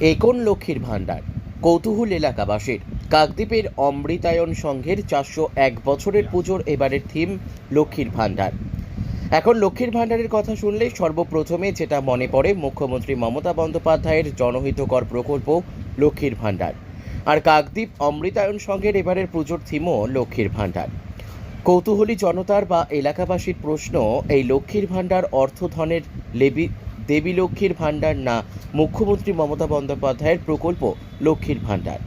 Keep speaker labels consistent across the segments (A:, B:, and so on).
A: একন লক্ষ্মীর ভাণ্ডার। কৌতূহল এলাকাবাসীর। কাকদ্বীপের অমৃতায়ন সংঘের চারশো এক বছরের পুজোর এবারের থিম লক্ষ্মীর ভাণ্ডার। এখন লক্ষ্মীর ভাণ্ডারের কথা শুনলে সর্বপ্রথমে যেটা মনে পড়ে, মুখ্যমন্ত্রী মমতা বন্দ্যোপাধ্যায়ের জনহিতকর প্রকল্প লক্ষ্মীর ভাণ্ডার। আর কাকদ্বীপ অমৃতায়ন সংঘের এবারের পুজোর থিমও লক্ষ্মীর ভাণ্ডার। কৌতূহলী জনতার বা এলাকাবাসীর প্রশ্ন, এই লক্ষ্মীর ভাণ্ডার অর্থধনের লেবি দেবী লক্ষ্মীর ভাণ্ডার না মুখ্যমন্ত্রী মমতা বন্দ্যোপাধ্যায়ের প্রকল্প লক্ষ্মীর ভাণ্ডার।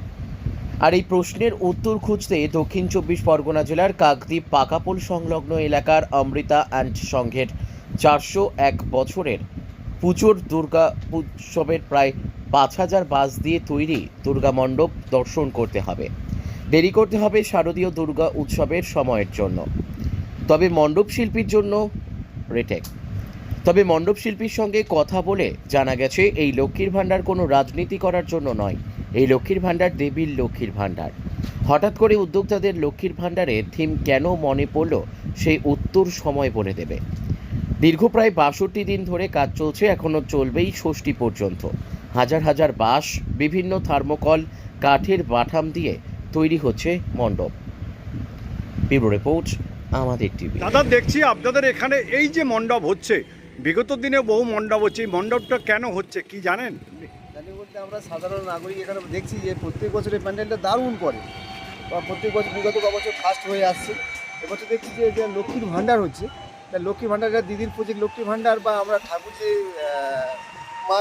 A: আর এই প্রশ্নের উত্তর খুঁজতে দক্ষিণ চব্বিশ পরগনা জেলার কাকদ্বীপ পাকাপোল সংলগ্ন এলাকার অমৃতা অ্যান্ড সংঘের চারশো এক বছরের পুজোর দুর্গা উৎসবের প্রায় পাঁচ হাজার বাস দিয়ে তৈরি দুর্গা মণ্ডপ দর্শন করতে হবে। দেরি করতে হবে শারদীয় দুর্গা উৎসবের সময়ের জন্য। তবে মণ্ডপ শিল্পীর জন্য রেটেক। তবে মণ্ডপ শিল্পীর সঙ্গে কথা বলে জানা গেছে, এই লক্ষ্মীর ভাণ্ডার কোনো রাজনীতি করার জন্য নয়। এই লক্ষ্মীর ভাণ্ডার দেবীর লক্ষ্মীর ভাণ্ডার। হঠাৎ করে উদ্যোক্তাদের লক্ষ্মীর ভাণ্ডারের থিম কেন মনে পড়ল সেই উত্তর সময় বলে দেবে। দীর্ঘ প্রায় বাষট্টি দিন ধরে কাজ চলছে এখনও চলবেই ষষ্ঠী পর্যন্ত। হাজার হাজার বাঁশ, বিভিন্ন থার্মোকল, কাঠের বাঠাম দিয়ে তৈরি হচ্ছে মণ্ডপ। ব্যুরো রিপোর্ট, আমাদের টিভি।
B: দাদা, দেখছি আপনাদের এখানে এই যে মণ্ডপ হচ্ছে বিগত দিনে বহু মণ্ডপ হচ্ছে, এই মণ্ডপটা কেন হচ্ছে, কি জানেন?
C: জানি বলতে আমরা সাধারণ নাগরিক এখানে দেখছি যে প্রত্যেক বছর এই প্যান্ডেলটা দারুণ করে। বা প্রত্যেক বছর বিগত বছর ফার্স্ট হয়ে আসছে। এবছর দেখছি যে যে লক্ষ্মীর ভাণ্ডার হচ্ছে। তা লক্ষ্মী ভাণ্ডারটা দিদির প্রজেক্ট লক্ষ্মী ভাণ্ডার বা আমরা ঠাকুর যে মা,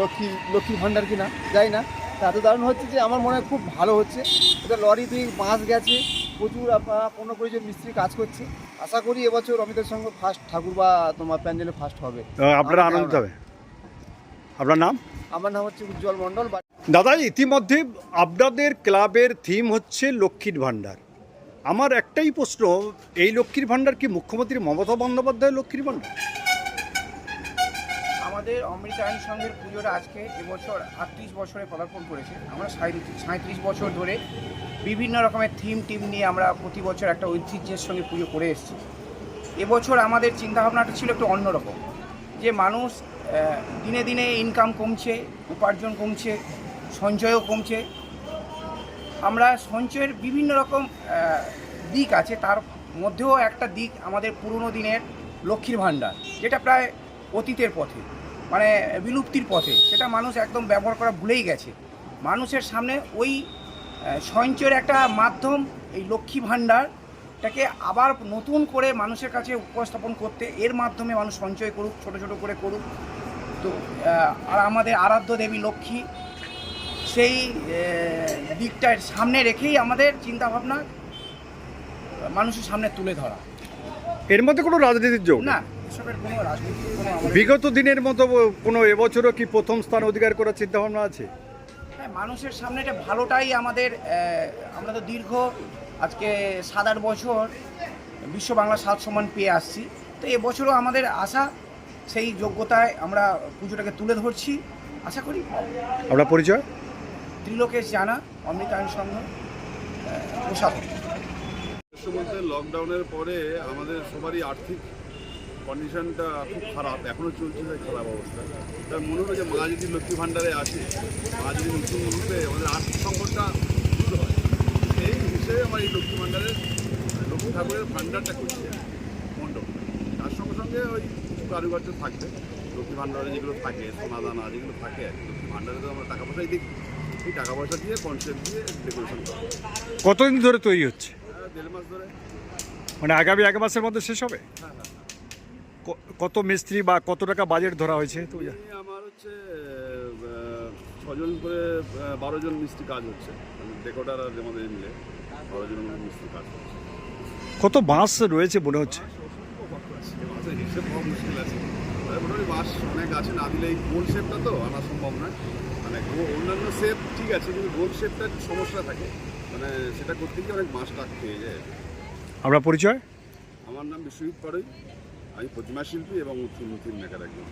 C: লক্ষ্মী লক্ষ্মী ভাণ্ডার কিনা, যাই না, তা এত দারুণ হচ্ছে যে আমার মনে হয় খুব ভালো হচ্ছে। এটা লরি দিয়ে বাঁশ গেছে, প্রচুর আপনার পনেরো কুড়ি মিস্ত্রি কাজ করছে। আশা করি এবছর অমিতের সঙ্গে ফার্স্ট ঠাকুর বা তোমার প্যান্ডেলে ফার্স্ট হবে।
B: আপনারা আনন্দ হবে। আপনার নাম?
C: আমার নাম হচ্ছে উজ্জ্বল মণ্ডল
B: দাদা ইতিমধ্যে আপনাদের ক্লাবের থিম হচ্ছে লক্ষ্মীর ভাণ্ডার। আমার একটাই প্রশ্ন এই লক্ষ্মীর ভাণ্ডার কি মুখ্যমন্ত্রী মমতা বন্দ্যোপাধ্যায় লক্ষ্মীর ভাণ্ডার?
D: আমাদের অমৃতায়ন সংঘের পুজোটা আজকে এবছর আটত্রিশ বছরে পদার্পণ করেছে। আমরা সাঁত্রিশ বছর ধরে বিভিন্ন রকমের থিম টিম নিয়ে আমরা প্রতি বছর একটা ঐতিহ্যের সঙ্গে পুজো করে এসেছি। এবছর আমাদের চিন্তাভাবনাটা ছিল একটু অন্যরকম। যে মানুষ দিনে দিনে ইনকাম কমছে, উপার্জন কমছে, সঞ্চয়ও কমছে। আমরা সঞ্চয়ের বিভিন্ন রকম দিক আছে, তার মধ্যেও একটা দিক আমাদের পুরনো দিনের লক্ষ্মীর ভাণ্ডার, যেটা প্রায় অতীতের পথে। মানে বিলুপ্তির পথে। সেটা মানুষ একদম ব্যবহার করা ভুলেই গেছে। মানুষের সামনে ওই সঞ্চয়ের একটা মাধ্যম এই লক্ষ্মী ভাণ্ডারটাকে আবার নতুন করে মানুষের কাছে উপস্থাপন করতে এর মাধ্যমে মানুষ সঞ্চয় করুক ছোট ছোট করে করুক। তো আর আমাদের আরাধ্য দেবী লক্ষ্মী সেই দিকটার সামনে রেখেই আমাদের চিন্তাভাবনা মানুষের সামনে তুলে ধরা।
B: এর মধ্যে কোনো রাজনীতির যোগ
D: না। এসবের কোনো রাজনীতি কোনো আমাদের-
B: বিগত দিনের মতো কোনো এবছরও কি প্রথম স্থান অধিকার করার চিন্তা ভাবনা আছে?
D: হ্যাঁ, মানুষের সামনে এটা ভালোটাই আমাদের আমরা তো দীর্ঘ আজকে সাত আট বছর বিশ্ব বাংলা সাত সম্মান পেয়ে আসছি। তো এবছরও আমাদের আশা সেই যোগ্যতায় আমরা পুজোটাকে তুলে ধরছি। আশা করি।
B: আপনার পরিচয়?
D: ত্রিলোকেশ জানা অমৃতায়ন সংঘ আহ, প্রশাসক
E: লকডাউনের পরে আমাদের সবারই আর্থিক কন্ডিশনটা খুব খারাপ এখনও চলছে তাই খারাপ অবস্থা। তাই মনে হলো যে মা যদি লক্ষ্মী ভাণ্ডারে আসে মা যদি নতুন রূপে আমাদের আর্থিক সংকটটা দূর হয় এই হিসেবে আমার এই লক্ষ্মী ভাণ্ডারের লক্ষ্মী ঠাকুরের ভাণ্ডারটা করছি মণ্ডপ। তার সঙ্গে সঙ্গে ওই কারুকার্য থাকবে লক্ষ্মী ভাণ্ডারে যেগুলো থাকে সোনা দানা যেগুলো থাকে আর কি, লক্ষ্মী ভাণ্ডারে তো আমরা টাকা পয়সাই দিই এই টাকা পয়সা দিয়ে কনসেপ্ট দিয়ে ডেকোরেশন করা।
B: কতদিন ধরে তৈরি হচ্ছে?
E: দেড় মাস ধরে।
B: মানে আগামী এক মাসের মধ্যে শেষ হবে?
E: হ্যাঁ হ্যাঁ।
B: কত মিস্ত্রি বা কত টাকা বাজেট ধরা হয়েছে? তো
E: আমার হচ্ছে ছজন করে বারো জন মিস্ত্রি কাজ হচ্ছে। মানে ডেকোটার আর আমাদের মিলে বারো জন মিস্ত্রি কাজ হচ্ছে।
B: কত বাঁশ রয়েছে মনে হচ্ছে?
E: হিসেব মুশকিল আছে। মোটামুটি মাস অনেক আছে না দিলে এই গোল শেপটা তো আনা সম্ভব নয়। মানে অন্যান্য শেপ ঠিক আছে কিন্তু গোল শেপটা সমস্যা থাকে। মানে সেটা করতে গিয়ে অনেক মাস টাক পেয়ে যায়
B: আপনার পরিচয়?
E: আমার নাম বিশ্বজিৎ পাড়ই। আমি প্রতিমা শিল্পী এবং থিম থিম মেকার একজন